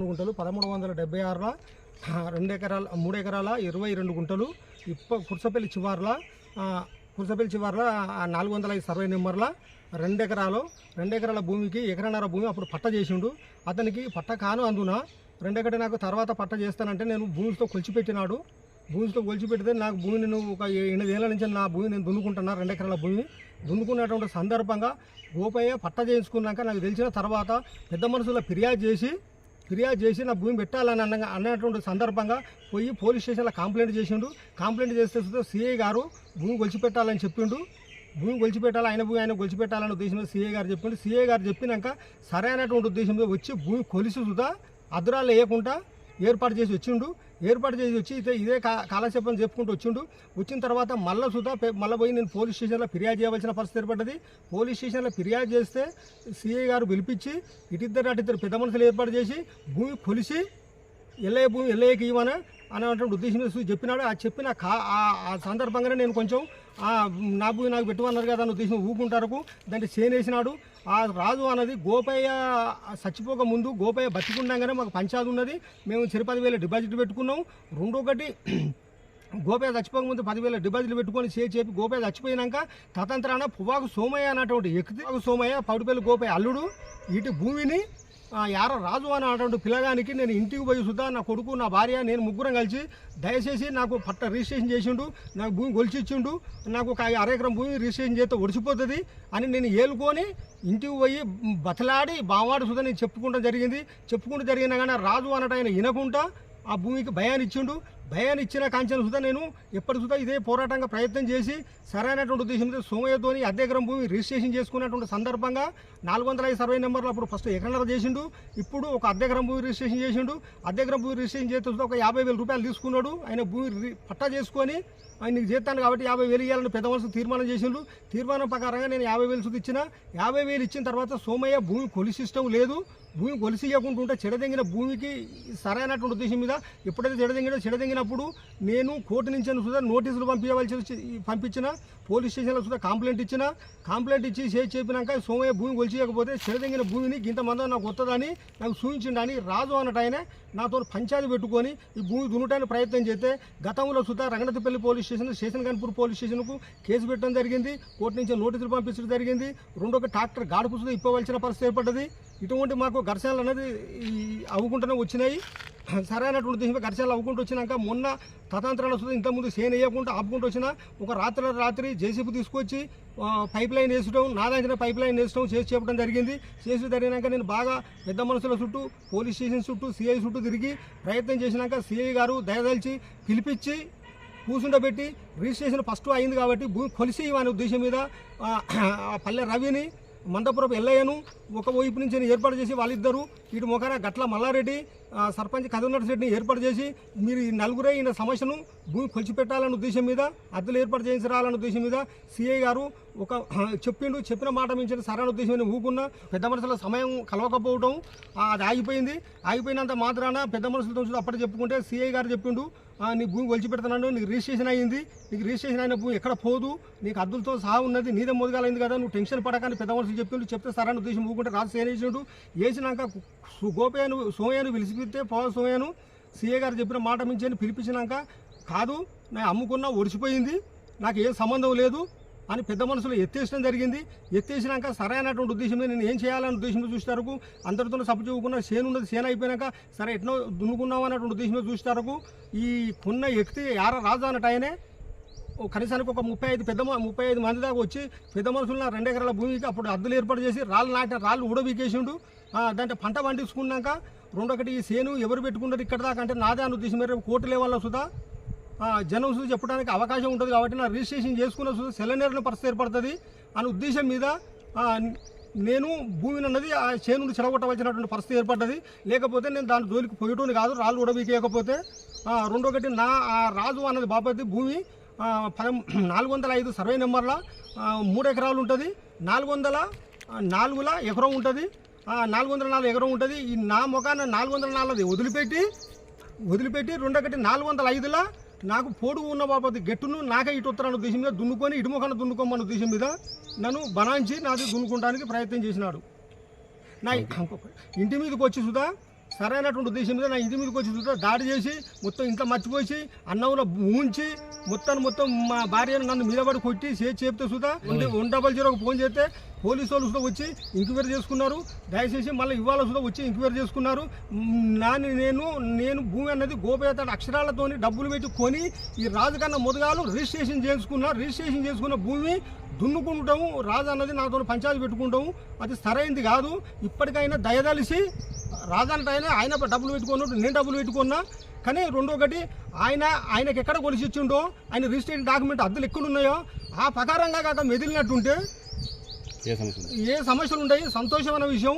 గుంటలు పదమూడు వందల డెబ్బై ఆరుల రెండు ఎకరాల మూడు ఎకరాల ఇరవై రెండు గుంటలు ఇప్ప కుర్సపల్లి చివార్ల కుర్సపల్లి చివార్ల నాలుగు వందల ఐదు సర్వే నెంబర్ల రెండు ఎకరాలు రెండు ఎకరాల భూమికి ఎకరన్నర భూమి అప్పుడు పట్ట చేసిండు. అతనికి పట్ట కాను అందున? రెండెకటి నాకు తర్వాత పట్ట చేస్తానంటే నేను భూమితో కొలిచిపెట్టినాడు. భూమితో కొలిచిపెడితే నాకు భూమిని నువ్వు ఒక ఎనిమిది ఏళ్ళ నుంచి నా భూమి నేను దున్నుకుంటున్నా రెండు ఎకరాల భూమి దున్నుకున్నటువంటి సందర్భంగా గోపయ్య పట్ట చేయించుకున్నాక నాకు తెలిసిన తర్వాత పెద్ద మనుషుల ఫిర్యాదు చేసి ఫిర్యాదు చేసి నా భూమి పెట్టాలని అన్న అన్నటువంటి సందర్భంగా పోయి పోలీస్ స్టేషన్లో కంప్లైంట్ చేసిండు. కంప్లైంట్ చేస్తే సిఐ గారు భూమి కొలిచిపెట్టాలని చెప్పిండు. భూమి గొలిచిపెట్టాలి? ఆయన భూమి ఆయన కొలిచిపెట్టాలని ఉద్దేశంలో సిఐ గారు చెప్పిండు. సిఐ గారు చెప్పినాక సరైనటువంటి ఉద్దేశంతో వచ్చి భూమి కొలిసి సుధా అద్దురాలు వేయకుండా ఏర్పాటు చేసి వచ్చిండు. ఏర్పాటు చేసి వచ్చి ఇదే కాలక్షేపం చెప్పుకుంటూ వచ్చిండు. వచ్చిన తర్వాత మళ్ళీ సుధా మళ్ళీ పోయి నేను పోలీస్ స్టేషన్లో ఫిర్యాదు చేయవలసిన పరిస్థితి ఏర్పడ్డది. పోలీస్ స్టేషన్లో ఫిర్యాదు చేస్తే సిఐ గారు పిలిపించి ఇటిద్దరు అటిద్దరు పెద్ద మనుషులు ఏర్పాటు చేసి భూమి కొలిసి ఎల్లయ్య భూమి ఎల్లయ్యకి ఇవ్వన అనేటువంటి ఉద్దేశం చూసి చెప్పినాడు. ఆ చెప్పిన కా ఆ- సందర్భంగానే నేను కొంచెం నా భూమి నాకు పెట్టుకున్నారు కదా అని ఉద్దేశం ఊపుకుంటారకు. దాన్ని చేనేసినాడు. ఆ రాజు అన్నది గోపయ్య చచ్చిపోక ముందు గోపయ్య బతికుండగానే మాకు పంచాది ఉన్నది. మేము చిరుపది వేల డిపాజిట్ పెట్టుకున్నాం. రెండొకటి గోపయ్య చచ్చిపోక ముందు పదివేల డిపాజిట్లు పెట్టుకొని చేసి చెప్పి గోపయ్య చచ్చిపోయినాక తతంత్రాన పువ్వాకు సోమయ్య అన్నటువంటి ఎక్కువ సోమయ్య పౌడిపల్లి గోపయ్య అల్లుడు ఇటు భూమిని యారో రాజు అని అటువంటి పిల్లగానికి నేను ఇంటికి పోయి సుద్ధా నా కొడుకు నా భార్య నేను ముగ్గురం కలిసి దయచేసి నాకు పట్ట రిజిస్ట్రేషన్ చేసిండు నాకు భూమి గొలిచిచ్చిండు నాకు ఒక అర ఎకరం భూమి రిజిస్ట్రేషన్ చేస్తే ఒడిచిపోతుంది అని నేను ఏలుకొని ఇంటికి పోయి బతలాడి బావాడు సుధా నేను చెప్పుకుంటా జరిగింది. చెప్పుకుంటూ జరిగినా కానీ రాజు అన్నట్టు ఆయన వినకుండా ఆ భూమికి భయాన్ని ఇచ్చిండు. భయాన్ని ఇచ్చిన కాంచెల సుధా నేను ఎప్పటి సుధా ఇదే పోరాటంగా ప్రయత్నం చేసి సరైనటువంటి ఉద్దేశంతో సోమయ్యతోని అద్దె భూమి రిజిస్ట్రేషన్ చేసుకున్నటువంటి సందర్భంగా నాలుగు వందల ఐదు సర్వే నెంబర్లు అప్పుడు ఫస్ట్ ఎకరన్నర చేసిండు. ఇప్పుడు ఒక అద్దె భూమి రిజిస్ట్రేషన్ చేసిండు. అద్దె భూమి రిజిస్ట్రేషన్ చేస్తే ఒక యాభై వేల రూపాయలు తీసుకున్నాడు. ఆయన భూమి రి- పట్టా చేసుకొని ఆయన నీకు చేస్తాను కాబట్టి యాభై వేలు ఇవ్వాలని పెద్ద మనసు తీర్మానం చేసిండు. తీర్మానం ప్రకారంగా నేను యాభై వేలు సుధా ఇచ్చిన. యాభై వేలు ఇచ్చిన తర్వాత సోమయ్య భూమి కొలిసిష్టం లేదు. భూమి కొలిసి ఇవ్వకుండా ఉంటే చెడదెంగిన భూమికి సరైనటువంటి ఉద్దేశం మీద ఎప్పుడైతే చెడదెంగినో చెడదెంగినప్పుడు నేను కోర్టు నుంచి సుధా నోటీసులు పంపించవలసి పంపించిన పోలీస్ స్టేషన్లో సుధా కంప్లైంట్ ఇచ్చిన కంప్లైంట్ ఇచ్చి చేసి చెప్పినాక సోమయ్య భూమి కొలిచియకపోతే చెడదెంగిన భూమిని ఇంతమంది నాకు వస్తుందని నాకు చూపించిండని రాజు అన్నట్టు ఆయన నాతో పంచాయతీ పెట్టుకొని ఈ భూమి దున్నటానికి ప్రయత్నం చేస్తే గతంలో Sudha Ranganathapalli police station station Ghanpur police స్టేషన్కు కేసు పెట్టడం జరిగింది. కోర్టు నుంచి నోటీసులు పంపించడం జరిగింది. రెండొక ట్రాక్టర్ గాడుపు సుధా ఇప్పవలసిన పరిస్థితి ఏర్పడ్డది. ఇటువంటి మాకు ఘర్షణలు అనేది అవ్వకుండానే వచ్చినాయి. సరైనటువంటి దీని ఘర్షణలు అవ్వకుండా వచ్చినాక మొన్న తతంత్రాలు వస్తుంది. ఇంతకుముందు సేన వేయకుండా ఆపుకుంటూ వచ్చిన ఒక రాత్రి రాత్రి జేసీబీ తీసుకొచ్చి పైప్ లైన్ వేసడం నాదాంచిన పైప్ లైన్ వేసడం చేసి చెప్పడం జరిగింది. చేసి జరిగినాక నేను బాగా పెద్ద మనుషుల చుట్టూ పోలీస్ స్టేషన్ చుట్టూ సిఐ చుట్టూ తిరిగి ప్రయత్నం చేసినాక సిఐ గారు దయదలిచి పిలిపించి కూర్చుండబెట్టి రిజిస్ట్రేషన్ ఫస్ట్ అయింది కాబట్టి భూమి కొలిసి అనే ఉద్దేశం మీద ఆ పల్లె రవిని మందపురపు ఎల్లయ్యను ఒకవైపు నుంచి ఏర్పాటు చేసి వాళ్ళిద్దరు ఇటు మొఖాన గట్ల మల్లారెడ్డి సర్పంచ్ కదన్నటి రెడ్డిని ఏర్పాటు చేసి మీరు ఈ నలుగురే ఈయన సమస్యను భూమి కొలిచిపెట్టాలన్న ఉద్దేశం మీద అద్దెలు ఏర్పాటు చేసి రావాలన్న ఉద్దేశం మీద సిఐ గారు ఒక చెప్పిండు చెప్పిన మాట మించిన సరైన ఉద్దేశం మీద ఊకున్న పెద్ద మనుషుల సమయం కలవకపోవడం అది ఆగిపోయింది. ఆగిపోయినంత మాత్రాన పెద్ద మనుషులతో అప్పటి చెప్పుకుంటే సిఐ గారు చెప్పిండు నీ భూమి కొలిచిపెడుతున్నాడు నీకు రిజిస్ట్రేషన్ అయ్యింది నీకు రిజిస్ట్రేషన్ అయిన భూమి ఎక్కడ పోదు నీకు అద్దులతో సహా ఉన్నది నీదే మొదగాలైంది కదా నువ్వు టెన్షన్ పడకని పెద్ద మనుషులు చెప్పిండు చెప్తే సరైన ఉద్దేశం ఊకుంటే రాజు సేనేసిండు వేసినాక గోపయ్యను సోమయ్యను పిలిచిపిస్తే పో సోమయ్యను సీఏ గారు చెప్పిన మాట మించి పిలిపించినాక కాదు నేను అమ్ముకున్న ఒడిచిపోయింది నాకు ఏం సంబంధం లేదు అని పెద్ద మనసులో ఎత్తేసడం జరిగింది. ఎత్తేసినాక సరైనటువంటి ఉద్దేశం నేను ఏం చేయాలనే ఉద్దేశంతో చూసేటరకు అందరితో సభ చూపుకున్న సేను ఉన్నది సేన అయిపోయినాక సరే ఎట్నో దున్నుకున్నాం అన్నటువంటి ఉద్దేశంతో చూసేటరకు ఈ కొన్న వ్యక్తి యార రాజు అన్నట్టు ఆయనే కనీసానికి ఒక ముప్పై ఐదు పెద్ద మ- ముప్పై ఐదు మంది దాకా వచ్చి పెద్ద మనుషులు రెండు ఎకరాల భూమికి అప్పుడు అద్దెలు ఏర్పాటు చేసి రాళ్ళు నాటిన రాళ్ళు ఊడబీకేసిండు. దాంట్లో పంట పండించుకున్నాక రెండొకటి ఈ సేను ఎవరు పెట్టుకున్నారు ఇక్కడ దాకా అంటే నాదే అని ఉద్దేశం మీరు కోర్టు లేవాళ్ళ సుధా జనం చూసి చెప్పడానికి అవకాశం ఉంటుంది కాబట్టి నా రిజిస్ట్రేషన్ చేసుకున్న చూసి సెలనేరిన పరిస్థితి ఏర్పడుతుంది అనే ఉద్దేశం మీద నేను భూమిని అన్నది ఆ చేను చెడగొట్టవలసినటువంటి పరిస్థితి ఏర్పడ్డది లేకపోతే నేను దాని జోలికి పోయటం కాదు రాళ్ళు ఉడబీకేయకపోతే రెండొకటి నా ఆ రాజు అన్నది బాపతి భూమి పద పదం నాలుగు వందల ఐదు సర్వే నెంబర్ల మూడు ఎకరాలు ఉంటుంది. నాలుగు వందల నాలుగుల ఎకరం ఉంటుంది. నాలుగు వందల నాలుగు ఎకరం ఉంటుంది. ఈ నా ముఖాన నాలుగు వందల నాలుగుది వదిలిపెట్టి వదిలిపెట్టి రెండొకటి నాలుగు వందల ఐదులా నాకు పొడుగు ఉన్న బాపతి గట్టును నాకే ఇటు ఉత్తరాన్ని ఉద్దేశం మీద దున్నుకొని ఇటుముఖాన దున్నుకోమన్న ఉద్దేశం మీద నన్ను బనాంచి నాది దున్నుకోవడానికి ప్రయత్నం చేసినాడు. నా ఇంటి మీదకి వచ్చి సుధా సరైనటువంటి ఉద్దేశం మీద నా ఇంటి మీదకి వచ్చి చూస్తే దాడి చేసి మొత్తం ఇంట్లో మర్చిపోయి అన్నంలో ఉంచి మొత్తాన్ని మొత్తం మా భార్యను నన్ను మీద పడి కొట్టి చేసి చెప్తే సుధా వన్ డబల్ జీరోకి ఫోన్ చేస్తే పోలీసు వాళ్ళు సుధా వచ్చి ఎంక్వైరీ చేసుకున్నారు. దయచేసి మళ్ళీ ఇవాళ సుధా వచ్చి ఎంక్వైరీ చేసుకున్నారు. నాని నేను నేను భూమి అన్నది గోపేత అక్షరాలతోని డబ్బులు పెట్టి కొని ఈ రాజు కన్నా మొదగాలు రిజిస్ట్రేషన్ చేసుకున్నా రిజిస్ట్రేషన్ చేసుకున్న భూమి దున్నుకుంటాము. రాజు అన్నది నాతో పంచాయతీ పెట్టుకుంటాము. అది సరైనది కాదు. ఇప్పటికైనా దయదలిసి రాజంటే ఆయన ఆయన డబ్బులు పెట్టుకున్నట్టు నేను డబ్బులు పెట్టుకున్నా. కానీ రెండో ఒకటి ఆయన ఆయనకి ఎక్కడ కొలిసి ఇచ్చిండో ఆయన రిజిస్ట్రేషన్ డాక్యుమెంట్ అద్దెలు ఎక్కడ ఉన్నాయో ఆ ప్రకారంగా కాక మెదిలినట్టుంటే ఏ సమస్యలు ఉంటాయి సంతోషమైన విషయం.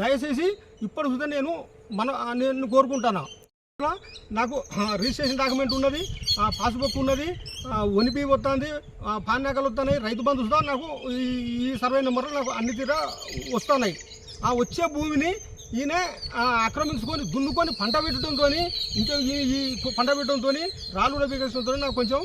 దయచేసి ఇప్పుడు సుధా నేను మన నేను కోరుకుంటాను? నాకు రిజిస్ట్రేషన్ డాక్యుమెంట్ ఉన్నది పాస్బుక్ ఉన్నది ఒనిపి వస్తుంది పాన్యాకాలు వస్తున్నాయి రైతు బంధు నాకు ఈ ఈ సర్వే నెంబర్లు నాకు అన్ని తీరా వస్తున్నాయి. ఆ వచ్చే భూమిని ఈయన ఆక్రమించుకొని దున్నుకొని పంట పెట్టడంతో ఇంకా ఈ ఈ పంట పెట్టడంతో రాళ్ళు బిగడంతో నాకు కొంచెం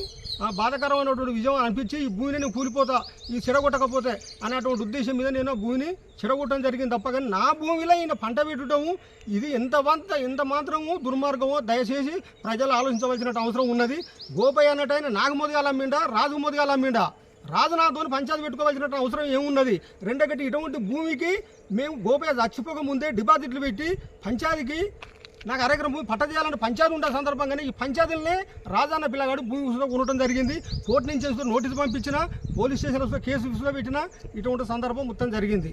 బాధాకరమైనటువంటి విజయం అనిపించి ఈ భూమిని నేను కూలిపోతా ఈ చెడగొట్టకపోతే అనేటువంటి ఉద్దేశం మీద నేను భూమిని చెడగొట్టడం జరిగింది తప్ప కానీ నా భూమిలో ఈయన పంట పెట్టడము ఇది ఎంత వంత ఎంత మాత్రము దుర్మార్గమో దయచేసి ప్రజలు ఆలోచించవలసిన అవసరం ఉన్నది. గోపయ్య అన్నట్టు ఆయన నాకు మొదగాలు రాజు మొదగాలు అమ్మిండా రాజు పంచాయతీ పెట్టుకోవాల్సిన అవసరం ఏమున్నది? రెండొకటి ఇటువంటి భూమికి మేము గోపయ్య చచ్చిపోక ముందే డిపాజిట్లు పెట్టి పంచాయతీకి నాకు అరెకరం భూమి పట్ట చేయాలని పంచాయతీ ఉండే సందర్భంగానే ఈ పంచాయతీలనే రాజాన్న పిల్లగాడు భూమి విషయంలో కొనడం జరిగింది. కోర్టు నుంచి నోటీసు పంపించిన పోలీస్ స్టేషన్ కేసు ఉసులో పెట్టిన ఇటువంటి సందర్భం మొత్తం జరిగింది.